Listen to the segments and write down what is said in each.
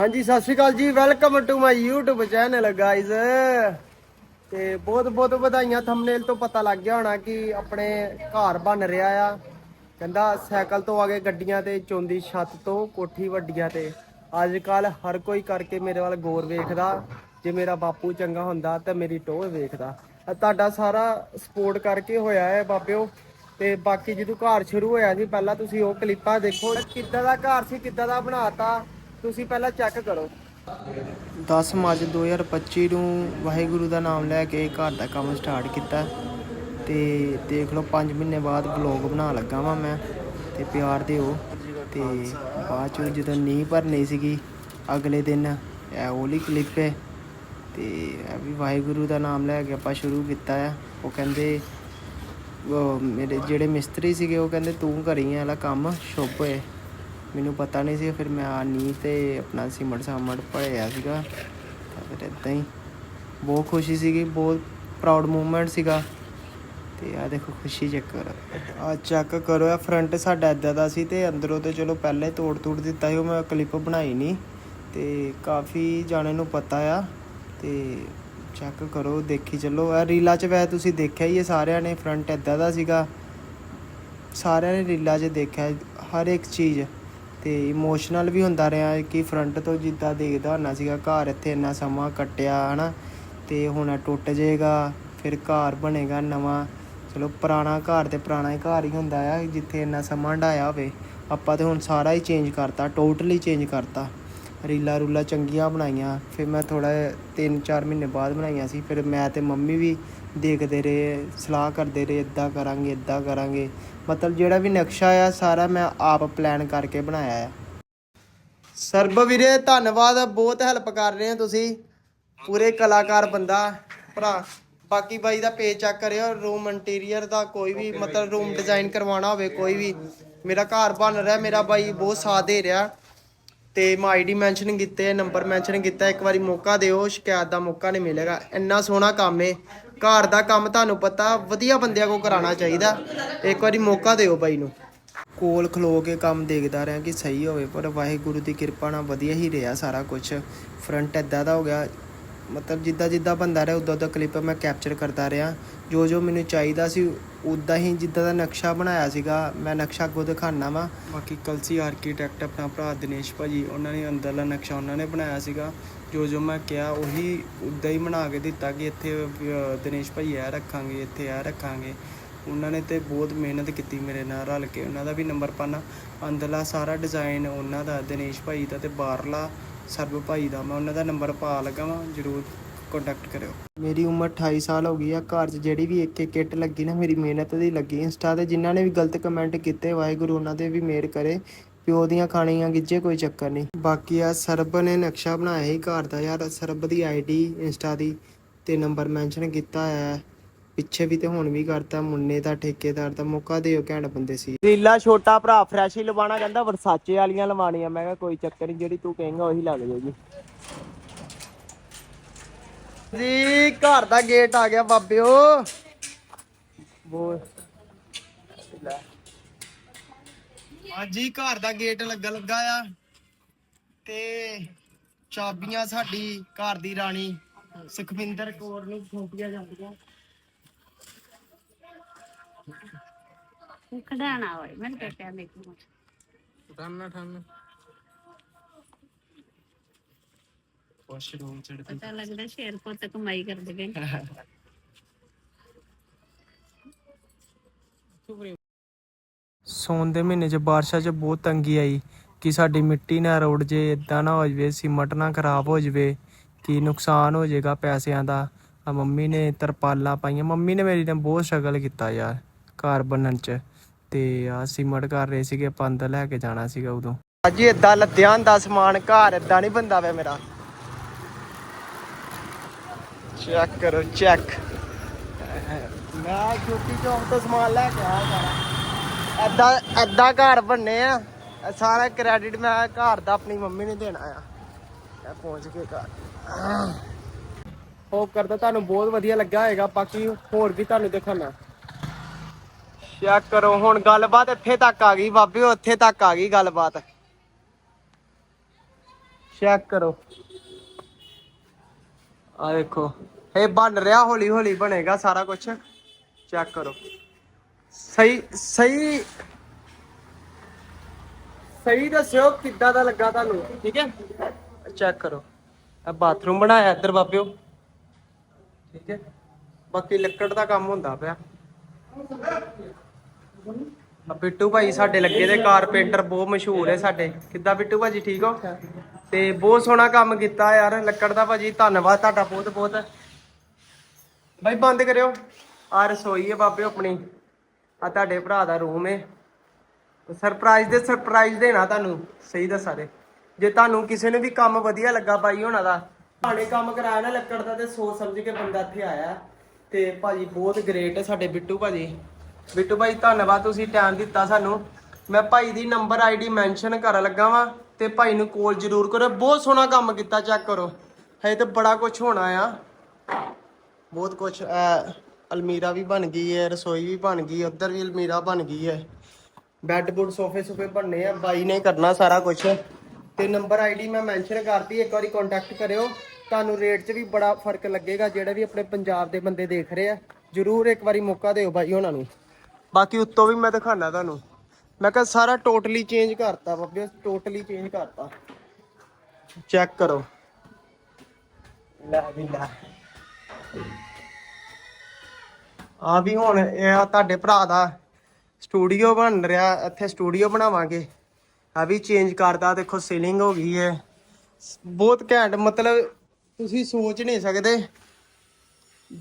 ਹਾਂਜੀ, ਸਤਿ ਸ਼੍ਰੀ ਅਕਾਲ ਜੀ। Welcome to my YouTube channel guys ਤੇ ਬਹੁਤ ਬਹੁਤ ਵਧਾਈਆਂ। ਥੰਬਨੇਲ ਤੋਂ ਪਤਾ ਲੱਗ ਗਿਆ ਹੋਣਾ ਕਿ ਆਪਣੇ ਘਰ ਬਣ ਰਿਹਾ ਆ। ਕਹਿੰਦਾ ਸਾਈਕਲ ਤੋਂ ਆ ਕੇ ਗੱਡੀਆਂ ਤੇ, ਚੋਂਦੀ ਛੱਤ ਤੋਂ, ਕੋਠੀ ਵੱਡੀਆਂ ਤੇ। ਅੱਜ ਕੱਲ ਹਰ ਕੋਈ ਕਰਕੇ ਮੇਰੇ ਵੱਲ ਗੌਰ ਵੇਖਦਾ। ਜੇ ਮੇਰਾ ਬਾਪੂ ਚੰਗਾ ਹੁੰਦਾ ਤਾਂ ਮੇਰੀ ਟੋਹ ਵੇਖਦਾ। ਤੁਹਾਡਾ ਸਾਰਾ ਸਪੋਰਟ ਕਰਕੇ ਹੋਇਆ ਹੈ ਬਾਬਿਓ। ਤੇ ਬਾਕੀ ਜਦੋਂ ਘਰ ਸ਼ੁਰੂ ਹੋਇਆ ਸੀ, ਪਹਿਲਾਂ ਤੁਸੀਂ ਉਹ ਕਲਿੱਪਾਂ ਦੇਖੋ। ਕਿੱਦਾਂ ਦਾ ਘਰ ਸੀ, ਕਿੱਦਾਂ ਦਾ ਬਣਾਤਾ। ਤੁਸੀਂ ਪਹਿਲਾਂ ਚੈੱਕ ਕਰੋ। 10 ਮਾਰਚ 2025 ਨੂੰ ਵਾਹਿਗੁਰੂ ਦਾ ਨਾਮ ਲੈ ਕੇ ਘਰ ਦਾ ਕੰਮ ਸਟਾਰਟ ਕੀਤਾ। ਤੇ ਦੇਖ ਲਓ 5 ਮਹੀਨੇ ਬਾਅਦ ਵਲੌਗ ਬਣਾਉਣ ਲੱਗਾ ਵਾਂ ਮੈਂ, ਤੇ ਪਿਆਰ ਦਿਓ। ਤੇ ਬਾਅਦ ਚ ਜਦੋਂ ਨੀਂਹ ਭਰਨੀ ਸੀਗੀ, ਅਗਲੇ ਦਿਨ ਇਹ ਉਹਲੀ ਕਲਿੱਪ ਹੈ ਤੇ ਇਹ ਵੀ ਵਾਹਿਗੁਰੂ ਦਾ ਨਾਮ ਲੈ ਕੇ ਆਪਾਂ ਸ਼ੁਰੂ ਕੀਤਾ ਆ। ਉਹ ਕਹਿੰਦੇ, ਉਹ ਮੇਰੇ ਜਿਹੜੇ ਮਿਸਤਰੀ ਸੀਗੇ, ਉਹ ਕਹਿੰਦੇ ਤੂੰ ਕਰੀ ਵਾਲਾ ਕੰਮ, ਸ਼ੁਭ ਹੋਏ। ਮੈਨੂੰ ਪਤਾ ਨਹੀਂ ਸੀ, ਫਿਰ ਮੈਂ ਆ ਨੀ ਤੇ ਆਪਣਾ ਸਿਮਟ ਸਾਮਟ ਭਰਿਆ ਸੀਗਾ। ਤਾਂ ਫਿਰ ਇਦਾਂ ਹੀ ਬਹੁਤ ਖੁਸ਼ੀ ਸੀਗੀ, ਬਹੁਤ ਪ੍ਰਾਊਡ ਮੂਮੈਂਟ ਸੀਗਾ। ਤੇ ਆ ਦੇਖੋ ਖੁਸ਼ੀ ਚੱਕਰ ਕਰੋ ਆ ਚੈੱਕ ਕਰੋ ਆ ਫਰੰਟ ਸਾਡਾ ਇਦਾਂ ਦਾ ਸੀ ਤੇ ਅੰਦਰੋਂ ਤੇ ਚਲੋ ਪਹਿਲਾਂ ਹੀ ਤੋੜ ਤੋੜ ਦਿੱਤਾ ਸੀ, ਉਹ ਮੈਂ ਕਲਿੱਪ ਬਣਾਈ ਨਹੀਂ ਤੇ ਕਾਫੀ ਜਾਣੇ ਨੂੰ ਪਤਾ ਆ, ਤੇ ਚੈੱਕ ਕਰੋ, ਦੇਖੀ ਚੱਲੋ। ਆ ਰੀਲਾ 'ਚ ਵੈ ਤੁਸੀਂ ਦੇਖਿਆ ਹੀ ਹੈ ਸਾਰਿਆਂ ਨੇ ਫਰੰਟ ਇਦਾਂ ਦਾ ਸੀਗਾ। ਸਾਰਿਆਂ ਨੇ ਰੀਲਾ 'ਚ ਦੇਖਿਆ, ਹਰ ਇੱਕ ਚੀਜ਼। ਤੇ ਇਮੋਸ਼ਨਲ ਵੀ ਹੁੰਦਾ ਰਿਹਾ ਕਿ ਫਰੰਟ ਤੋਂ ਜਿੱਦਾਂ ਦੇਖਦਾ ਹੁੰਦਾ ਸੀਗਾ, ਘਰ ਇੱਥੇ ਇੰਨਾ ਸਮਾਂ ਕੱਟਿਆ, ਹਨਾ? ਤੇ ਹੁਣ ਟੁੱਟ ਜਾਏਗਾ, ਫਿਰ ਘਰ ਬਣੇਗਾ ਨਵਾਂ। ਚਲੋ, ਪੁਰਾਣਾ ਘਰ ਤੇ ਪੁਰਾਣਾ ਹੀ ਘਰ ਹੀ ਹੁੰਦਾ ਆ, ਜਿੱਥੇ ਇੰਨਾ ਸਮਾਂ ਢਾਇਆ ਹੋਵੇ। ਆਪਾਂ ਤੇ ਹੁਣ ਸਾਰਾ ਹੀ ਚੇਂਜ ਕਰਤਾ ਟੋਟਲੀ ਚੇਂਜ ਕਰਤਾ। ਰੀਲਾ ਰੂਲਾ ਚੰਗੀਆਂ ਬਣਾਈਆਂ, ਫਿਰ ਮੈਂ ਥੋੜਾ 3-4 ਮਹੀਨੇ ਬਾਅਦ ਬਣਾਈਆਂ ਸੀ, ਫਿਰ ਮੈਂ ਤੇ ਮੰਮੀ ਵੀ ਦੇਖਦੇ ਰਹੇ, ਸਲਾਹ ਕਰਦੇ ਰਹੇ ਇਦਾਂ ਕਰਾਂਗੇ ਇਦਾਂ ਕਰਾਂਗੇ। ਮਤਲਬ ਜਿਹੜਾ ਵੀ ਨਕਸ਼ਾ ਆ, ਸਾਰਾ ਮੈਂ ਆਪ ਪਲਾਨ ਕਰਕੇ ਬਣਾਇਆ ਆ। ਸਰਬ ਵੀਰੇ, ਧੰਨਵਾਦ, ਬਹੁਤ ਹੈਲਪ ਕਰ ਰਹੇ ਹੋ ਤੁਸੀਂ। ਪੂਰੇ ਕਲਾਕਾਰ ਬੰਦਾ, ਭਰਾ। ਬਾਕੀ ਬਾਈ ਦਾ ਪੇਜ ਚੈੱਕ ਕਰਿਓ ਰੂਮ ਇੰਟੀਰੀਅਰ ਦਾ ਕੋਈ ਵੀ, ਮਤਲਬ ਰੂਮ ਡਿਜ਼ਾਈਨ ਕਰਵਾਉਣਾ ਹੋਵੇ, ਕੋਈ ਵੀ। ਮੇਰਾ ਘਰ ਬਣ ਰਿਹਾ, ਮੇਰਾ ਬਾਈ ਬਹੁਤ ਸਾਥ ਦੇ ਰਿਹਾ। ਤੇ ਮੈਂ ਆਈਡੀ ਮੈਂਸ਼ਨ ਕੀਤੇ ਨੰਬਰ ਮੈਂਸ਼ਨ ਕੀਤਾ, ਇੱਕ ਵਾਰੀ ਮੌਕਾ ਦਿਓ, ਸ਼ਿਕਾਇਤ ਦਾ ਮੌਕਾ ਨਹੀਂ ਮਿਲੇਗਾ। ਇੰਨਾ ਸੋਹਣਾ ਕੰਮ ਏ। ਘਰ ਦਾ ਕੰਮ ਤੁਹਾਨੂੰ ਪਤਾ, ਵਧੀਆ ਬੰਦਿਆਂ ਕੋ ਕਰਾਉਣਾ ਚਾਹੀਦਾ। ਇੱਕ ਵਾਰੀ ਮੌਕਾ ਦਿਓ ਬਾਈ ਨੂੰ। ਕੋਲ ਖਲੋ ਕੇ ਕੰਮ ਦੇਖਦਾ ਰਿਹਾ ਕਿ ਸਹੀ ਹੋਵੇ, ਪਰ ਵਾਹਿਗੁਰੂ ਦੀ ਕਿਰਪਾ ਨਾਲ ਵਧੀਆ ਹੀ ਰਿਹਾ ਸਾਰਾ ਕੁਝ ਫਰੰਟ ਏਦਾਂ ਦਾ ਹੋ ਗਿਆ, ਮਤਲਬ ਜਿੱਦਾਂ ਜਿੱਦਾਂ ਬੰਦਾ ਰਿਹਾ, ਉਦਾਂ ਉਦਾਂ ਕਲਿੱਪ ਮੈਂ ਕੈਪਚਰ ਕਰਦਾ ਰਿਹਾ। ਜੋ ਜੋ ਮੈਨੂੰ ਚਾਹੀਦਾ ਸੀ, ਉਦਾਂ ਹੀ ਜਿੱਦਾਂ ਦਾ ਨਕਸ਼ਾ ਬਣਾਇਆ ਸੀਗਾ, ਮੈਂ ਨਕਸ਼ਾ ਅੱਗੋਂ ਦਿਖਾਣਾ ਵਾ। ਬਾਕੀ ਕਲਸੀ ਆਰਕੀਟੈਕਟ ਆਪਣਾ ਭਰਾ ਦਿਨੇਸ਼ ਭਾਜੀ, ਉਹਨਾਂ ਨੇ ਅੰਦਰਲਾ ਨਕਸ਼ਾ ਉਹਨਾਂ ਨੇ ਬਣਾਇਆ ਸੀਗਾ। ਜੋ ਜੋ ਮੈਂ ਕਿਹਾ ਉਹੀ ਉਦਾਂ ਹੀ ਬਣਾ ਕੇ ਦਿੱਤਾ ਕਿ ਇੱਥੇ ਦਿਨੇਸ਼ ਭਾਈ ਇਹ ਰੱਖਾਂਗੇ, ਇੱਥੇ ਇਹ ਰੱਖਾਂਗੇ। ਉਹਨਾਂ ਨੇ ਤੇ ਬਹੁਤ ਮਿਹਨਤ ਕੀਤੀ ਮੇਰੇ ਨਾਲ ਰਲ ਕੇ। ਉਹਨਾਂ ਦਾ ਵੀ ਨੰਬਰ ਪਾਣਾ ਅੰਦਰਲਾ ਸਾਰਾ ਡਿਜ਼ਾਈਨ ਉਹਨਾਂ ਦਾ, ਦਿਨੇਸ਼ ਭਾਈ ਦਾ ਤੇ ਬਾਹਰਲਾ ਸਰਬ ਭਾਈ ਦਾ। ਮੈਂ ਉਹਨਾਂ ਦਾ ਨੰਬਰ ਪਾ ਲਗਾ ਵਾਂ, ਜਰੂਰ ਕੰਟੈਕਟ ਕਰਿਓ। ਮੇਰੀ ਉਮਰ 28 ਸਾਲ ਹੋ ਗਈ ਆ। ਘਰ 'ਚ ਜਿਹੜੀ ਵੀ ਇੱਕ ਇੱਕ ਕਿੱਟ ਲੱਗੀ ਨਾ, ਮੇਰੀ ਮਿਹਨਤ ਦੀ ਲੱਗੀ। ਇੰਸਟਾ ਤੇ ਜਿਨ੍ਹਾਂ ਨੇ ਵੀ ਗਲਤ ਕਮੈਂਟ ਕੀਤੇ, ਵਾਹਿਗੁਰੂ ਉਹਨਾਂ ਦੇ ਵੀ ਮਿਹਰ ਕਰੇ। ਪਿਓ ਦੀਆਂ ਖਾਣੀਆਂ ਗਿੱਜੇ ਕੋਈ ਚੱਕਰ ਨਹੀਂ। ਬਾਕੀ ਆ, ਸਰਬ ਨੇ ਨਕਸ਼ਾ ਬਣਾਇਆ ਸੀ ਘਰ ਦਾ। ਯਾਰ, ਸਰਬ ਦੀ ਆਈਡੀ ਇੰਸਟਾ ਦੀ ਤੇ ਨੰਬਰ ਮੈਂਸ਼ਨ ਕੀਤਾ ਹੋਇਆ ਹੈ। ਪਿੱਛੇ ਵੀ ਤੇ ਹੁਣ ਵੀ ਕਰਤਾ, ਮੁੰਨੇ ਦਾ, ਠੇਕੇਦਾਰ ਦਾ। ਮੌਕਾ ਦਿਓ, ਘੈਂਟ ਬੰਦੇ ਸੀ। ਰੀਲਾ ਛੋਟਾ ਭਰਾ ਫਰੈਸ਼ ਹੀ ਲਵਾਣਾ ਕਹਿੰਦਾ, ਵਰਸਾਚੇ ਵਾਲੀਆਂ ਲਵਾਣੀਆਂ ਮੈਂ ਕਿਹਾ, ਕੋਈ ਚੱਕਰ ਨਹੀਂ, ਜਿਹੜੀ ਤੂੰ ਕਹੇਂਗਾ, ਉਹੀ ਲੱਗ ਜਾਏਗੀ। ਜੀ, ਘਰ ਦਾ ਗੇਟ ਆ ਗਿਆ, ਬਾਬਿਓ। ਬੋਲ ਲੈ ਹਾਂਜੀ ਘਰ ਦਾ ਗੇਟ ਲੱਗਾ ਲੱਗਾ ਆ ਤੇ ਚਾਬੀਆਂ ਸਾਡੀ ਘਰ ਦੀ ਰਾਣੀ ਸੁਖਵਿੰਦਰ ਕੌਰ ਨੂੰ ਸੌਂਪੀਆਂ ਜਾਂਦੀਆਂ। ਕਢਾਣਾ ਹੋਏ ਮੈਂ ਕਿਹਾ ਦੇਖੂ ਠਾਨਾ ਠਾਨਾ ਵਾਸ਼ਰੂਮ ਚੜਦੀ ਪਤਾ ਲੱਗਦਾ ਸ਼ੇਰ ਪੁੱਤ ਕਮਾਈ ਕਰਦੇ ਪਏ ਸੌਣ ਦੇ ਮਹੀਨੇ 'ਚ ਬਾਰਿਸ਼ਾਂ 'ਚ ਬਹੁਤ ਤੰਗੀ ਆਈ ਕਿ ਸਾਡੀ ਮਿੱਟੀ ਨਾ ਰੋੜ ਜੇ ਇਦਾਂ ਨਾ ਹੋ ਜਵੇ, ਸੀਮਟ ਨਾ ਖਰਾਬ ਹੋ ਜਵੇ, ਕਿ ਨੁਕਸਾਨ ਹੋ ਜਾਏਗਾ ਪੈਸਿਆਂ ਦਾ। ਆ ਮੰਮੀ ਨੇ ਤਰਪਾਲਾਂ ਪਾਈਆਂ। ਮੰਮੀ ਨੇ ਮੇਰੀ ਨੇ ਬਹੁਤ ਸਟਰਗਲ ਕੀਤਾ ਯਾਰ, ਘਰ ਬਣਨ 'ਚ। ਤੇ ਆ ਸੀਮਟ ਕਰ ਰਹੇ ਸੀਗੇ ਪੰਦ ਲੈ ਕੇ ਜਾਣਾ ਸੀਗਾ ਉਦੋਂ। ਅੱਜ ਇਦਾਂ ਲੱਦਿਆਂ ਦਾ ਸਮਾਨ ਘਰ ਇਦਾਂ ਨਹੀਂ ਬੰਦਾ ਵੇ ਮੇਰਾ। ਚੈੱਕ ਕਰੋ, ਚੈੱਕ। ਮੈਂ ਛੋਟੀ ਚੌਂਕ ਤੋਂ ਸਮਾਨ ਲੈ ਕੇ ਆਇਆ ਸਾਰਾ। ਐਦਾਂ ਐਦਾਂ ਘਰ ਬੰਨੇ ਆ। ਇਹ ਸਾਰਾ ਕ੍ਰੈਡਿਟ ਮੈਂ ਘਰ ਦਾ ਆਪਣੀ ਮੰਮੀ ਨੂੰ ਦੇਣਾ ਆ। ਮੈਂ ਪਹੁੰਚ ਕੇ ਘਰ। ਹੋਪ ਕਰਦਾ ਤੁਹਾਨੂੰ ਬਹੁਤ ਵਧੀਆ ਲੱਗਾ ਹੋਵੇਗਾ ਬਾਕੀ ਹੋਰ ਵੀ ਤੁਹਾਨੂੰ ਦਿਖਾਣਾ ਚੈੱਕ ਕਰੋ ਹੁਣ ਗੱਲਬਾਤ ਇੱਥੇ ਤੱਕ ਆ ਗਈ ਬਾਬੇ ਉੱਥੇ ਤੱਕ ਆ ਗਈ ਗੱਲਬਾਤ। ਚੈੱਕ ਕਰੋ। ਆ ਦੇਖੋ ਇਹ ਬਣ ਰਿਹਾ ਹੌਲੀ ਹੌਲੀ ਬਣੇਗਾ ਸਾਰਾ ਕੁਝ ਚੈੱਕ ਕਰੋ। ਸਹੀ ਸਹੀ ਸਹੀ ਦੱਸਿਓ, ਕਿੱਦਾਂ ਦਾ ਲੱਗਾ ਤੁਹਾਨੂੰ? ਠੀਕ ਹੈ? ਚੈੱਕ ਕਰੋ। ਆ ਬਾਥਰੂਮ ਬਣਾਇਆ ਇੱਧਰ ਬਾਬਿਓ। ਠੀਕ ਹੈ? ਬਾਕੀ ਲੱਕੜ ਦਾ ਕੰਮ ਹੁੰਦਾ ਪਿਆ। ਆ ਬਿੱਟੂ ਭਾਈ ਸਾਡੇ ਲੱਗੇ ਦੇ ਕਾਰਪੈਂਟਰ ਬਹੁਤ ਮਸ਼ਹੂਰ ਹੈ ਸਾਡੇ। ਕਿੱਦਾਂ ਬਿੱਟੂ ਭਾਜੀ, ਠੀਕ ਹੋ? ਤੇ ਬਹੁਤ ਸੋਹਣਾ ਕੰਮ ਕੀਤਾ ਯਾਰ, ਲੱਕੜ ਦਾ ਭਾਜੀ। ਧੰਨਵਾਦ ਤੁਹਾਡਾ ਬਹੁਤ ਬਹੁਤ ਬਾਈ, ਬੰਦ ਕਰਿਓ। ਆ ਰਸੋਈ ਹੈ ਬਾਬਿਓ ਆਪਣੀ। ਆ ਤੁਹਾਡੇ ਭਰਾ ਦਾ ਰੂਮ ਏ। ਸਰਪ੍ਰਾਈਜ਼ ਦੇ ਸਰਪ੍ਰਾਈਜ਼ ਦੇਣਾ ਤੁਹਾਨੂੰ, ਸਹੀ ਦੱਸਾਂ ਦੇ ਜੇ ਤੁਹਾਨੂੰ ਕਿਸੇ ਨੂੰ ਵੀ ਕੰਮ ਵਧੀਆ ਲੱਗਾ ਭਾਈ ਹੋਣਾ ਦਾ ਭਾਣੇ ਕੰਮ ਕਰਾਇਆ ਨਾ ਲੱਕੜ ਦਾ ਤੇ ਸੋਚ ਸਮਝ ਕੇ ਬੰਦਾ ਇੱਥੇ ਆਇਆ। ਤੇ ਭਾਜੀ ਬਹੁਤ ਗ੍ਰੇਟ ਹੈ ਸਾਡੇ ਬਿੱਟੂ ਭਾਜੀ। ਬਿੱਟੂ ਭਾਈ, ਧੰਨਵਾਦ ਤੁਸੀਂ ਟਾਈਮ ਦਿੱਤਾ ਸਾਨੂੰ। ਮੈਂ ਭਾਈ ਦੀ ਨੰਬਰ ਆਈਡੀ ਮੈਂਸ਼ਨ ਕਰਨ ਲੱਗਾ ਵਾਂ ਤੇ ਭਾਈ ਨੂੰ ਕਾਲ ਜ਼ਰੂਰ ਕਰੋ। ਬਹੁਤ ਸੋਹਣਾ ਕੰਮ ਕੀਤਾ ਚੈੱਕ ਕਰੋ। ਹਜੇ ਤੇ ਬੜਾ ਕੁਝ ਹੋਣਾ ਆ। ਬਹੁਤ ਕੁਝ ਅਲਮੀਰਾ ਵੀ ਬਣ ਗਈ ਹੈ, ਰਸੋਈ ਵੀ ਬਣ ਗਈ, ਉੱਧਰ ਵੀ ਅਲਮੀਰਾ ਬਣ ਗਈ ਹੈ। ਬੈੱਡ ਬੁੱਡ ਸੋਫੇ ਸੋਫੇ ਬਣਨੇ ਆ, ਬਾਈ ਨੇ ਕਰਨਾ ਸਾਰਾ ਕੁਝ ਤੇ ਨੰਬਰ ਆਈਡੀ ਮੈਂ ਮੈਂਸ਼ਨ ਕਰਤੀ, ਇੱਕ ਵਾਰੀ ਕੰਟੈਕਟ ਕਰਿਓ। ਤੁਹਾਨੂੰ ਰੇਟ 'ਚ ਵੀ ਬੜਾ ਫ਼ਰਕ ਲੱਗੇਗਾ, ਜਿਹੜੇ ਵੀ ਆਪਣੇ ਪੰਜਾਬ ਦੇ ਬੰਦੇ ਦੇਖ ਰਹੇ ਆ। ਜਰੂਰ ਇੱਕ ਵਾਰੀ ਮੌਕਾ ਦਿਓ ਬਾਈ ਉਹਨਾਂ ਨੂੰ। ਬਾਕੀ ਉੱਤੋਂ ਵੀ ਮੈਂ ਦਿਖਾਣਾ ਤੁਹਾਨੂੰ। ਮੈਂ ਕਿਹਾ ਸਾਰਾ ਟੋਟਲੀ ਚੇਂਜ ਕਰਤਾ ਬੱਬੇ ਟੋਟਲੀ ਚੇਂਜ ਕਰਤਾ। ਚੈੱਕ ਕਰੋ। ਲੈ ਵੀ ਲੈ। ਆ ਵੀ ਹੁਣ ਇਹ ਆ ਤੁਹਾਡੇ ਭਰਾ ਦਾ ਸਟੂਡੀਓ ਬਣ ਰਿਹਾ, ਇੱਥੇ ਸਟੂਡੀਓ ਬਣਾਵਾਂਗੇ। ਆ ਵੀ ਚੇਂਜ ਕਰਦਾ, ਦੇਖੋ ਸੀਲਿੰਗ ਹੋ ਗਈ ਹੈ। ਬਹੁਤ ਘੈਂਟ, ਮਤਲਬ ਤੁਸੀਂ ਸੋਚ ਨਹੀਂ ਸਕਦੇ।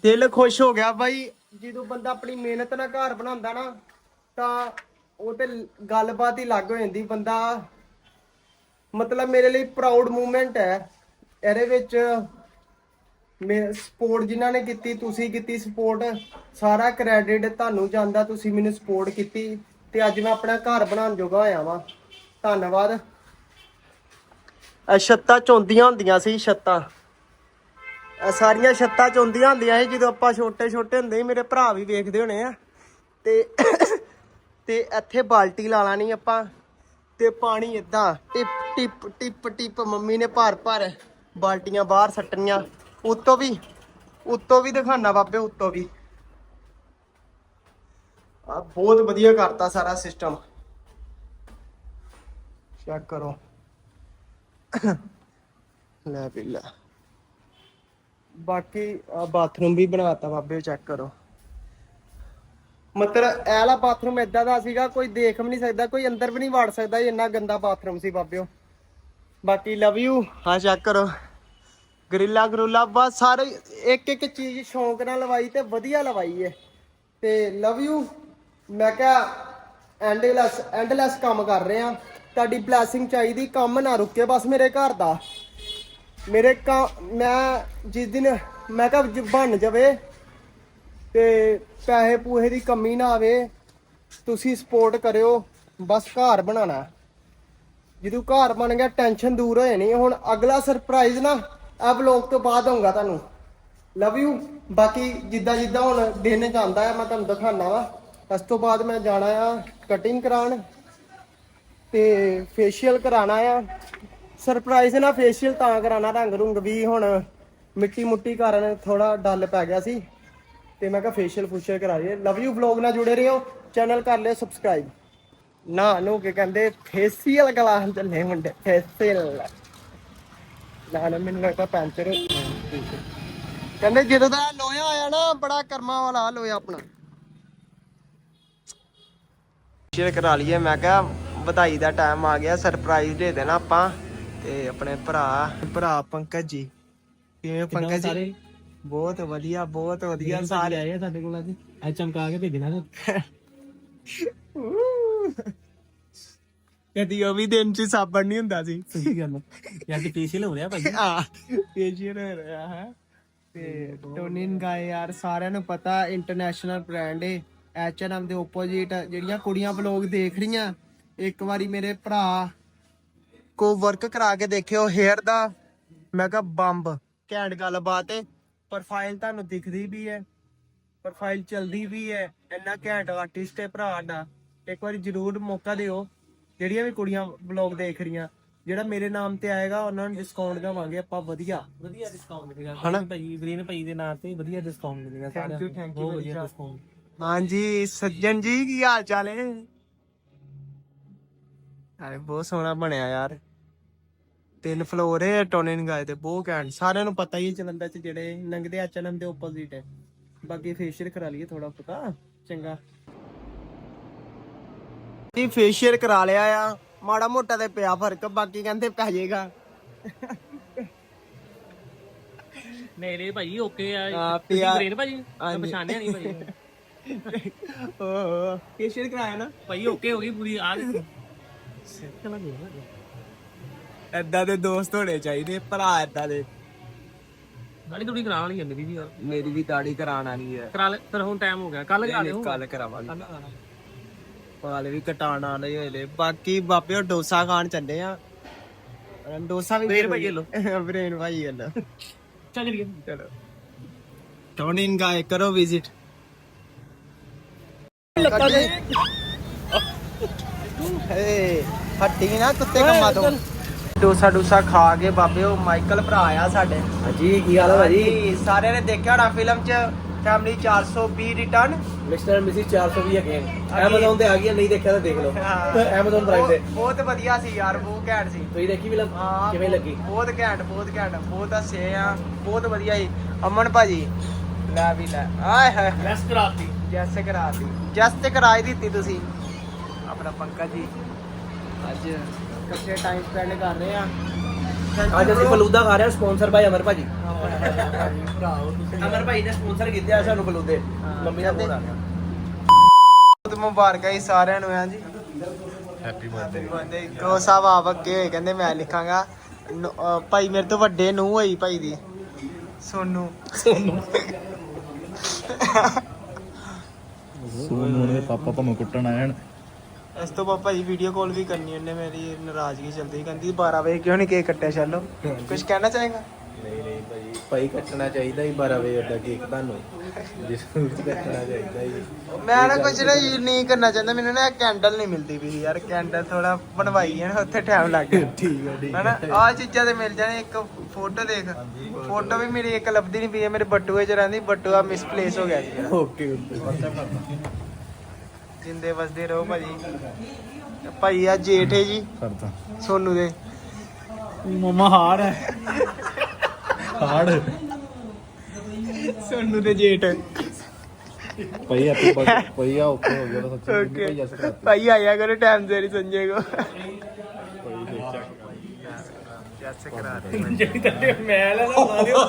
ਦਿਲ ਖੁਸ਼ ਹੋ ਗਿਆ ਬਾਈ, ਜਦੋਂ ਬੰਦਾ ਆਪਣੀ ਮਿਹਨਤ ਨਾਲ ਘਰ ਬਣਾਉਂਦਾ ਨਾ, ਤਾਂ ਉਹ ਤੇ ਗੱਲਬਾਤ ਹੀ ਲੱਗ ਹੋ ਜਾਂਦੀ, ਬੰਦਾ ਮਤਲਬ ਮੇਰੇ ਲਈ ਪ੍ਰਾਊਡ ਮੂਮੈਂਟ ਹੈ। ਇਹਦੇ ਵਿੱਚ ਮੈਂ ਸਪੋਰਟ ਜਿਨ੍ਹਾਂ ਨੇ ਕੀਤੀ, ਤੁਸੀਂ ਕੀਤੀ ਸਪੋਰਟ ਸਾਰਾ ਕ੍ਰੈਡਿਟ ਤੁਹਾਨੂੰ ਜਾਂਦਾ, ਤੁਸੀਂ ਮੈਨੂੰ ਸਪੋਰਟ ਕੀਤੀ ਤੇ ਅੱਜ ਮੈਂ ਆਪਣਾ ਘਰ ਬਣਾਉਣ ਜੋਗਾ ਹੋਇਆ ਵਾਂ। ਧੰਨਵਾਦ। ਇਹ ਛੱਤਾਂ ਚੋਂਦੀਆਂ ਹੁੰਦੀਆਂ ਸੀ, ਛੱਤਾਂ। ਇਹ ਸਾਰੀਆਂ ਛੱਤਾਂ ਚੋਂਦੀਆਂ ਹੁੰਦੀਆਂ ਸੀ, ਜਦੋਂ ਆਪਾਂ ਛੋਟੇ ਛੋਟੇ ਹੁੰਦੇ ਸੀ, ਮੇਰੇ ਭਰਾ ਵੀ ਵੇਖਦੇ ਹੋਣੇ ਆ। ਤੇ ਤੇ ਇੱਥੇ ਬਾਲਟੀ ਲਾ ਲਾਣੀ ਆਪਾਂ, ਤੇ ਪਾਣੀ ਇਦਾਂ tip tip tip tip, mummy ਨੇ ਭਰ ਭਰ ਬਾਲਟੀਆਂ ਬਾਹਰ ਸੱਟਣੀਆਂ। ਉੱਤੋਂ ਵੀ ਉੱਤੋਂ ਵੀ ਦਿਖਾਣਾ ਬਾਬੇ, ਉੱਤੋਂ ਵੀ। ਆ ਬਹੁਤ ਵਧੀਆ ਕਰਤਾ ਸਾਰਾ ਸਿਸਟਮ ਚੈੱਕ ਕਰੋ। ਲੈ ਵੀ ਬਾਕੀ ਬਾਥਰੂਮ ਵੀ ਬਣਾਤਾ ਬਾਬੇ ਚੈੱਕ ਕਰੋ। ਮਤਲਬ ਇਹ ਵਾਲਾ ਬਾਥਰੂਮ ਇਦਾਂ ਦਾ ਸੀਗਾ, ਕੋਈ ਦੇਖ ਵੀ ਨਹੀਂ ਸਕਦਾ, ਕੋਈ ਅੰਦਰ ਵੀ ਨਹੀਂ ਵੜ ਸਕਦਾ, ਇੰਨਾ ਗੰਦਾ ਬਾਥਰੂਮ ਸੀ ਬਾਬਿਓ। ਬਾਕੀ ਲਵ ਯੂ ਹਾਂ ਚੈੱਕ ਕਰੋ। ਗਰਿੱਲਾ ਗਰੁੱਲਾ, ਬਸ ਸਾਰੇ ਇੱਕ ਇੱਕ ਚੀਜ਼ ਸ਼ੌਂਕ ਨਾਲ ਲਵਾਈ ਤੇ ਵਧੀਆ ਲਵਾਈ ਹੈ ਤੇ ਲਵ ਯੂ ਮੈਂ ਕਿਹਾ ਐਂਡਲੈਸ ਐਂਡਲੈਸ ਕੰਮ ਕਰ ਰਹੇ ਆ ਤੁਹਾਡੀ ਬਲੇਸਿੰਗ ਚਾਹੀਦੀ, ਕੰਮ ਨਾ ਰੁਕੇ ਬਸ ਮੇਰੇ ਘਰ ਦਾ। ਮੇਰੇ ਕਾ, ਮੈਂ ਜਿਸ ਦਿਨ, ਮੈਂ ਕਿਹਾ ਬਣ ਜਾਵੇ ਤੇ ਪੈਸੇ ਪੂਹੇ ਦੀ ਕਮੀ ਨਾ ਆਵੇ, ਤੁਸੀਂ ਸਪੋਰਟ ਕਰਿਓ, ਬਸ ਘਰ ਬਣਾਉਣਾ। ਜਦੋਂ ਘਰ ਬਣ ਗਿਆ ਟੈਨਸ਼ਨ ਦੂਰ ਹੋ ਜਾਣੀ ਹੁਣ ਅਗਲਾ ਸਰਪ੍ਰਾਈਜ਼ ਨਾ ਆ ਵਲੌਗ ਤੋਂ ਬਾਅਦ ਆਉਂਗਾ ਤੁਹਾਨੂੰ। ਲਵ ਯੂ ਬਾਕੀ ਜਿੱਦਾਂ ਜਿੱਦਾਂ ਹੁਣ ਦਿਨ ਜਾਂਦਾ ਹੈ, ਮੈਂ ਤੁਹਾਨੂੰ ਦਿਖਾਣਾ ਵਾ। ਇਸ ਤੋਂ ਬਾਅਦ ਮੈਂ ਜਾਣਾ ਆ ਕਟਿੰਗ ਕਰਾਉਣ ਤੇ ਫੇਸ਼ੀਅਲ ਕਰਾਣਾ ਆ। ਸਰਪ੍ਰਾਈਜ਼ ਨਾ ਫੇਸ਼ੀਅਲ ਤਾਂ ਕਰਾਣਾ ਰੰਗ ਰੁੰਗ ਵੀ ਹੁਣ ਮਿੱਟੀ ਮੁੱਟੀ ਕਾਰਨ ਥੋੜਾ ਡੱਲ ਪੈ ਗਿਆ ਸੀ। ਤੇ ਮੈਂ ਕਿਹਾ ਫੇਸ਼ੀਅਲ ਫੂਸ਼ੀਅਲ ਕਰਾ ਲਈਏ ਲਵ ਯੂ ਵਲੌਗ ਨਾਲ ਜੁੜੇ ਰਹੋ। ਚੈਨਲ ਕਰ ਲਿਓ ਸਬਸਕ੍ਰਾਈਬ ਨਾ ਨੂੰ ਕੇ ਕਹਿੰਦੇ ਫੇਸ਼ੀਅਲ ਕਲਾਸ ਚੱਲੇ ਮੁੰਡੇ। ਫੇਸ਼ੀਅਲ ਮੈਨੂੰ ਲੱਗਦਾ ਪੈਂਚਰ। ਕਹਿੰਦੇ ਜਦੋਂ ਦਾ ਲੋਇਆ ਆਇਆ ਨਾ ਬੜਾ ਕਰਮਾ ਵਾਲਾ ਲੋਇਆ ਆਪਣਾ। ਸ਼ੇਅਰ ਕਰਾ ਲਈਏ ਮੈਂ ਕਿਹਾ ਵਧਾਈ ਦਾ ਟਾਈਮ ਆ ਗਿਆ ਸਰਪ੍ਰਾਈਜ਼ ਦੇ ਦੇਣਾ ਆਪਾਂ ਤੇ ਆਪਣੇ ਭਰਾ। ਭਰਾ ਪੰਕਜ ਜੀ। ਕਿਵੇਂ ਪੰਕਜ ਜੀ? ਬਹੁਤ ਵਧੀਆ ਬਹੁਤ ਵਧੀਆ ਸਾਰੇ। ਆਏ ਆ ਸਾਡੇ ਕੋਲ ਅੱਜ? ਚਮਕਾ ਕੇ ਭੇਜਣਾ ਕਦੀ ਉਹ ਵੀ ਦਿਨ ਚ ਸਾਬਣ ਨਹੀਂ ਹੁੰਦਾ ਸੀ। ਸਹੀ ਗੱਲ ਆ। ਯਾਰ ਤੇ ਫੇਸ਼ੀਅਲ ਹੋ ਰਿਹਾ ਭਾਈ ਆ ਫੇਸ਼ੀਅਲ ਹੋ ਰਿਹਾ ਹੈ। ਤੇ ਟੋਨਿਨ ਗਾਏ ਯਾਰ ਸਾਰਿਆਂ ਨੂੰ ਪਤਾ ਇੰਟਰਨੈਸ਼ਨਲ ਬ੍ਰਾਂਡ ਏ। ਐਚਐਨਐਮ ਦੇ ਆਪੋਜੀਟ ਜਿਹੜੀਆਂ ਕੁੜੀਆਂ ਵਲੋਗ ਦੇਖ ਰਹੀਆਂ ਇੱਕ ਵਾਰੀ ਮੇਰੇ ਭਰਾ ਕੋ ਵਰਕ ਕਰਾ ਕੇ ਦੇਖਿਓ ਹੇਅਰ ਦਾ। ਮੈਂ ਕਿਹਾ ਬੰਬ ਘੈਂਟ ਗੱਲਬਾਤ ਏ। ਪ੍ਰੋਫਾਈਲ ਤੁਹਾਨੂੰ ਦਿਖਦੀ ਵੀ ਹੈ ਪ੍ਰੋਫਾਈਲ ਚਲਦੀ ਵੀ ਹੈ ਇੰਨਾ ਘੈਂਟ ਆਰਟਿਸਟ ਹੈ ਭਰਾ ਦਾ ਇੱਕ ਵਾਰੀ ਜਰੂਰ ਮੌਕਾ ਦਿਓ। ਜਿਹੜੀਆਂ ਵੀ ਕੁੜੀਆਂ ਵਲੌਗ ਦੇਖ ਰਹੀਆਂ ਜਿਹੜਾ ਮੇਰੇ ਨਾਮ ਤੇ ਆਏਗਾ ਉਹਨਾਂ ਨੂੰ ਡਿਸਕਾਊਂਟ ਦੇਵਾਂਗੇ ਆਪਾਂ ਵਧੀਆ। ਵਧੀਆ ਡਿਸਕਾਊਂਟ ਮਿਲੇਗਾ। ਹਨਾ? ਭਾਈ ਗ੍ਰੀਨ ਭਾਈ ਦੇ ਨਾਂ ਤੇ ਵਧੀਆ ਡਿਸਕਾਊਂਟ ਮਿਲੇਗਾ ਸਾਰਿਆਂ ਨੂੰ। ਬਹੁਤ very ਵਧੀਆ. ਡਿਸਕਾਊਂਟ ਹਾਂਜੀ ਸੱਜਣ ਜੀ ਕੀ ਹਾਲ ਚਾਲ ਹੈ? ਅਰੇ ਬਹੁਤ ਸੋਹਣਾ ਬਣਿਆ ਯਾਰ। ਤਿੰਨ ਫਲੋਰ ਹੈ ਟੋਨਿੰਗ ਗਾਏ ਤੇ ਬਹੁਤ ਘੈਂਟ। ਸਾਰਿਆਂ ਨੂੰ ਪਤਾ ਹੀ ਹੈ ਜਲੰਧਰ ਚ ਜਿਹੜੇ ਨੰਗਦੇ ਐਚਐਨਐਮ ਦੇ ਆਪੋਜ਼ਿਟ ਹੈ। ਬਾਕੀ ਫੇਸ਼ੀਅਲ ਕਰਾ ਲਈਏ ਥੋੜਾ ਪਤਾ ਚੰਗਾ। ਜੀ ਫੇਸ਼ੀਅਲ ਕਰਾ ਲਿਆ ਆ। ਮਾੜਾ ਮੋਟਾ ਤੇ ਪਿਆ ਫ਼ਰਕ ਬਾਕੀ ਕਹਿੰਦੇ ਪੈ ਜਾਏਗਾ। ਨਹੀਂ ਭਾਈ ਓਕੇ ਆ। ਹਾਂ, ਪਿਆ- ਗ੍ਰੀਨ ਭਾਜੀ? ਮੈਂ ਹਾਂਜੀ। ਪਛਾਣਿਆ ਨਹੀਂ ਭਾਈ ਓਹ। ਫੇਸ਼ੀਅਲ ਕਰਾਇਆ ਨਾ। ਭਾਈ ਓਕੇ ਹੋ ਗਈ ਪੂਰੀ ਆ ਐਦਾਂ ਦੇ ਦੋਸਤ ਹੋਣੇ ਚਾਹੀਦੇ ਭਰਾ ਐਦਾਂ ਦੇ। ਗਾੜੀ ਥੋੜੀ ਕਰਾ ਲਈ ਮੇਰੀ ਵੀ ਯਾਰ। ਮੇਰੀ ਵੀ ਦਾੜੀ ਕਰਾਉਣ ਆਣੀ ਹੈ ਕਰਾ ਲੈ ਫਿਰ ਹੁਣ ਟਾਈਮ ਹੋ ਗਿਆ ਕੱਲ ਕਰਾ ਲਿਓ। ਕੱਲ ਕਰਾਵਾਂਗੇ। ਕੱਲ ਕਰਾਣਾ ਵਾਲ ਵੀ ਕਟਾਣ ਆਲੇ ਹੋਏ ਨੇ। ਬਾਕੀ ਬਾਪੇ ਉਹ ਡੋਸਾ ਖਾਣ ਚੱਲੇ ਆ। ਡੋਸਾ ਵੀ ਬ੍ਰੇਨ ਭਾਈ ਵੱਲੋਂ। ਬ੍ਰੇਨ ਭਾਈ ਵੱਲੋਂ। ਚੱਲ ਜਰੀਏ ਚਲੋ। ਟੋਨਿਨ ਗਾਏ ਕਰੋ ਵਿਜ਼ਿਟ ਹੱਟੀ ਨਾ ਕੁੱਤੇ ਕੰਮਾਂ ਤੋਂ। ਡੋਸਾ ਡੋਸਾ ਖਾ ਕੇ ਬਾਬੇ ਉਹ ਮਾਈਕਲ ਭਰਾ ਆ ਸਾਡੇ। ਹਾਂਜੀ ਕੀ ਹਾਲ ਹਾਂਜੀ ਸਾਰਿਆਂ ਨੇ ਦੇਖਿਆ ਹੋਣਾ ਫਿਲਮ 'ਚ? Family 420 return. Mister missus 420 again. Amazon ਤੇ ਆ ਗਈ ਨਹੀਂ ਦੇਖਿਆ ਤਾਂ ਦੇਖ ਲਓ। Amazon Prime ਤੇ। ਬਹੁਤ- ਬਹੁਤ ਵਧੀਆ ਸੀ ਯਾਰ ਬਹੁਤ ਘੈਂਟ ਸੀ। ਤੁਸੀਂ ਦੇਖੀ ਫਿਲਮ ਹਾਂ ਕਿਵੇਂ ਲੱਗੀ? ਬਹੁਤ ਘੈਂਟ ਬਹੁਤ ਘੈਂਟ। ਬਹੁਤ ਹੱਸੇ ਆ ਬਹੁਤ ਵਧੀਆ ਸੀ। ਅਮਨ ਭਾਜੀ ਲੈ ਵੀ ਲੈ। ਆਏ ਹਾਏ ਲੈਸ ਕਰਾਤੀ। ਜੈਸ ਕਰਾਤੀ। ਜੈਸ ਤੇ ਕਰਾਈ ਦਿੱਤੀ ਤੁਸੀਂ। ਆਪਣਾ ਪੰਕਜ ਜੀ। ਅੱਜ ਇਕੱਠੇ ਟਾਈਮ ਸਪੈਂਡ ਕਰ ਰਹੇ ਆ। ਅੱਜ ਅਸੀਂ ਫਲੂਦਾ ਖਾ ਰਹੇ ਹਾਂ ਸਪਾਂਸਰ ਬਾਈ ਅਮਰ ਭਾਜੀ। ਅਮਰ ਭਾਈ ਨੇ ਸਪਾਂਸਰ ਕੀਤੇ ਆ ਸਾਨੂੰ ਫਲੂਦੇ। ਮੰਮੀ ਦਾ ਫੋਨ ਆ ਗਿਆ। ਬਹੁਤ ਮੁਬਾਰਕਾਂ ਜੀ ਸਾਰਿਆਂ ਨੂੰ ਹਾਂ ਜੀ। ਹੈਪੀ ਬਰਥਡੇ ਕੋ ਸਾਹਿਬ ਆਪ ਅੱਗੇ ਹੋਏ ਕਹਿੰਦੇ ਮੈਂ ਲਿਖਾਂਗਾ ਨ- ਅਹ ਭਾਈ ਮੇਰੇ ਤੋਂ ਵੱਡੇ ਨੂੰ ਹੋਈ ਭਾਈ ਦੀ। ਸੋਨੂ। ਸੋਨੂੰ। ਸੋਨੂੰ ਨੇ ਪਾਪਾ ਭਾਵੇਂ ਕੁੱਟਣ ਆਣ ਇਸ ਤੋਂ ਬਾਅਦ ਭਾਈ ਵੀਡੀਓ ਕਾਲ ਵੀ ਕਰਨੀ ਉਹਨੇ ਮੇਰੀ ਨਾਰਾਜ਼ਗੀ ਚਲਦੀ ਕਹਿੰਦੀ 12 ਵਜੇ ਕਿਉਂ ਨਹੀਂ ਕੇਕ ਕੱਟਿਆ ਚੱਲੋ ਕੁਝ ਕਹਿਣਾ ਚਾਹੇਗਾ? ਨਹੀਂ ਨਹੀਂ ਭਾਈ ਭਾਈ ਕੱਟਣਾ ਚਾਹੀਦਾ ਹੀ 12 ਵਜੇ ਅੱਡਾ ਕੇਕ ਤੁਹਾਨੂੰ। ਜਿਸ ਨੂੰ ਕੱਟਣਾ ਚਾਹੀਦਾ ਹੀ। ਮੈਂ ਨਾ ਕੁਝ ਨਾ ਨਹੀਂ ਕਰਨਾ ਚਾਹੁੰਦਾ ਮੈਨੂੰ ਨਾ ਕੈਂਡਲ ਨਹੀਂ ਮਿਲਦੀ ਵੀ ਯਾਰ ਕੈਂਡਲ ਥੋੜਾ ਬਣਵਾਈ ਹੈ ਨਾ ਉੱਥੇ ਟਾਈਮ ਲੱਗ ਗਿਆ। ਠੀਕ ਹੈ ਠੀਕ ਹਨਾ ਆ ਚੀਜ਼ਾਂ ਤੇ ਮਿਲ ਜਾਣੇ ਇੱਕ ਫੋਟੋ ਦੇਖ। ਫੋਟੋ ਵੀ ਮੇਰੀ ਇੱਕ ਲੱਭਦੀ ਨਹੀਂ ਪਈ ਹੈ ਮੇਰੇ ਬਟੂਏ ਚ ਰਹਿੰਦੀ ਬਟੂਆ ਮਿਸਪਲੇਸ ਹੋ ਗਿਆ ਸੀ। Okay okay. ਜਿੰਦੇ ਵਸਦੇ ਰਹੋ ਭਾਜੀ। ਤੇ ਭਾਈ ਆ ਜੇਠ ਹੈ ਜੀ। ਕਰਦਾ ਸੋਨੂ ਦੇ। ਮਮਾ ਹਾਰਡ ਹੈ। ਹਾਰਡ ਸੋਨੂ ਦੇ ਜੇਠ। ਭਾਈ ਹੈਪੀ ਬਰਥਡੇ ਭਾਈ ਆ ਓਕੇ ਹੋ ਗਿਆ ਸੱਚੀ ਭਾਈ ਕਰਾਤੀ। ਭਾਈ ਆਇਆ ਕਰੋ ਟਾਈਮ ਦੇ ਰਹੀ ਸੰਜੇ ਕੋ। ਭਾਈ ਦੇਖਿਆ ਜੱਸ ਕਰਾ ਦੇ ਜਿਹੜੀ ਤੁਹਾਡੇ ਮੈਂ ਲੈਣਾ ਲਾ ਦਿਓ।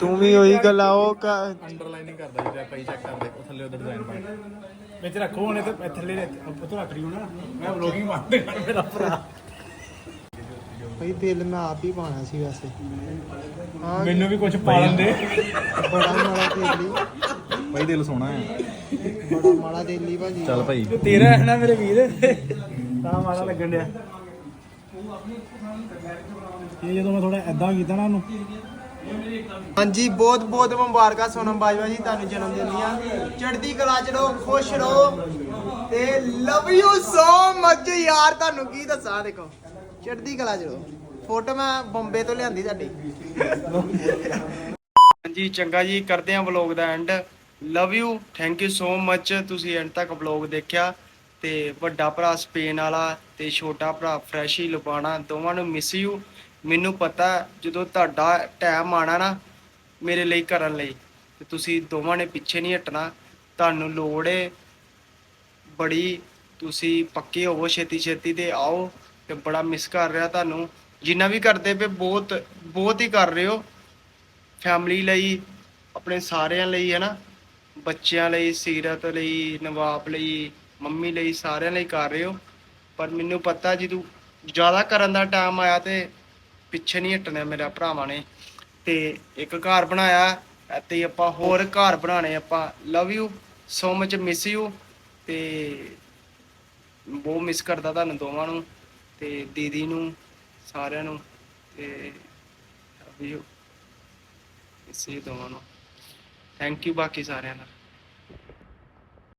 ਤੂੰ ਵੀ ਉਹੀ ਗੱਲ ਆ ਉਹ ਕ- ਅੰਡਰਲਾਈਨਿੰਗ ਕਰਦਾ ਜਿਹੜਾ ਭਾਈ ਚੈੱਕ ਕਰਦੇ ਉਹ ਥੱਲੇ ਉਹਦਾ ਡਿਜ਼ਾਈਨ ਪਾਇਆ ਵਿੱਚ ਰੱਖੋ ਉਹਨੇ ਤੇ ਥੱਲੇ ਉੱਤੋਂ ਰੱਖ ਰਹੀ ਹੋਣਾ ਮੈਂ ਵਲੋਗਿੰਗ ਮਾਰਦੇ ਕਰ ਮੇਰਾ ਭਰਾ। ਭਾਈ ਬਿੱਲ ਮੈਂ ਆਪ ਹੀ ਪਾਣਾ ਸੀ ਵੈਸੇ। ਮੈਨੂੰ ਵੀ ਕੁਝ ਪਾ ਲੈਂਦੇ ਬੜਾ ਮਾੜਾ ਦਿੱਲੀ ਭਾਈ ਦਿਲ ਸੋਹਣਾ ਹੈ ਬੜਾ ਮਾੜਾ ਦਿੱਲੀ ਭਾਜੀ। ਚੱਲ ਭਾਈ। ਤੇਰਾ ਹੈ ਨਾ ਮੇਰੇ ਵੀਰ। ਤਾਂ ਮਾੜਾ ਲੱਗਣ ਡਿਆ। ਇਹ ਜਦੋਂ ਮੈਂ ਥੋੜਾ ਐਦਾਂ ਕੀਤਾ ਨਾ ਉਹਨੂੰ। ਹਾਂਜੀ ਬਹੁਤ ਬਹੁਤ ਮੁਬਾਰਕਾਂ ਸੋਨਮ ਬਾਜਵਾ ਜੀ ਤੁਹਾਨੂੰ ਜਨਮ ਦਿਨ ਦੀਆਂ। ਚੜ੍ਹਦੀ ਕਲਾ ਚ ਰਹੋ ਖੁਸ਼ ਰਹੋ ਤੇ ਲਵ ਯੂ ਸੋ ਮਚ ਯਾਰ ਤੁਹਾਨੂੰ ਕੀ ਦੱਸਾਂ ਦੇਖੋ। ਚੜ੍ਹਦੀ ਕਲਾ ਚ ਰਹੋ। ਫੋਟੋ ਮੈਂ ਬੰਬੇ ਤੋਂ ਲਿਆਂਦੀ ਤੁਹਾਡੀ। ਹਾਂਜੀ ਚੰਗਾ ਜੀ ਕਰਦੇ ਹਾਂ vlog the end love you thank you so much ਤੁਸੀਂ ਐਂਡ ਤੱਕ ਵਲੌਗ ਦੇਖਿਆ। ਤੇ ਵੱਡਾ ਭਰਾ ਸਪੇਨ ਵਾਲਾ ਤੇ ਛੋਟਾ ਭਰਾ ਫਰੈਸ਼ ਹੀ ਲੁਬਾਣਾ ਦੋਵਾਂ ਨੂੰ ਮਿਸ ਯੂ ਮੈਨੂੰ ਪਤਾ ਜਦੋਂ ਤੁਹਾਡਾ ਟਾਈਮ ਆਣਾ ਨਾ ਮੇਰੇ ਲਈ ਕਰਨ ਲਈ, ਤੇ ਤੁਸੀਂ ਦੋਵਾਂ ਨੇ ਪਿੱਛੇ ਨਹੀਂ ਹਟਣਾ। ਤੁਹਾਨੂੰ ਲੋੜ ਏ ਬੜੀ, ਤੁਸੀਂ ਪੱਕੇ ਹੋਵੋ ਛੇਤੀ ਛੇਤੀ ਤੇ ਆਓ ਤੇ ਬੜਾ ਮਿਸ ਕਰ ਰਿਹਾ ਤੁਹਾਨੂੰ। ਜਿੰਨਾ ਵੀ ਕਰਦੇ ਪਏ, ਬਹੁਤ ਬਹੁਤ ਹੀ ਕਰ ਰਹੇ ਹੋ। ਫੈਮਿਲੀ ਲਈ, ਆਪਣੇ ਸਾਰਿਆਂ ਲਈ ਹੈ ਨਾ। ਬੱਚਿਆਂ ਲਈ, ਸੀਰਤ ਲਈ, ਨਵਾਬ ਲਈ ਮੰਮੀ ਲਈ ਸਾਰਿਆਂ ਲਈ ਕਰ ਰਹੇ ਹੋ। ਪਰ ਮੈਨੂੰ ਪਤਾ ਜਦੋਂ ਜ਼ਿਆਦਾ ਕਰਨ ਦਾ ਟਾਈਮ ਆਇਆ ਤੇ ਪਿੱਛੇ ਨਹੀਂ ਹਟਣਾ ਮੇਰਾ ਭਰਾਵਾਂ ਨੇ। ਤੇ ਇੱਕ ਘਰ ਬਣਾਇਆ ਤੇ ਆਪਾਂ ਹੋਰ ਘਰ ਬਣਾਣੇ ਆਪਾਂ love you so much miss you ਤੇ ਬਹੁਤ ਮਿਸ ਕਰਦਾ ਤੁਹਾਨੂੰ ਦੋਵਾਂ ਨੂੰ ਤੇ ਦੀਦੀ ਨੂੰ, ਸਾਰਿਆਂ ਨੂੰ ਤੇ ਲਵ ਯੂ ਮਿਸ ਦੋਵਾਂ ਨੂੰ। ਥੈਂਕ ਯੂ ਬਾਕੀ ਸਾਰਿਆਂ ਦਾ।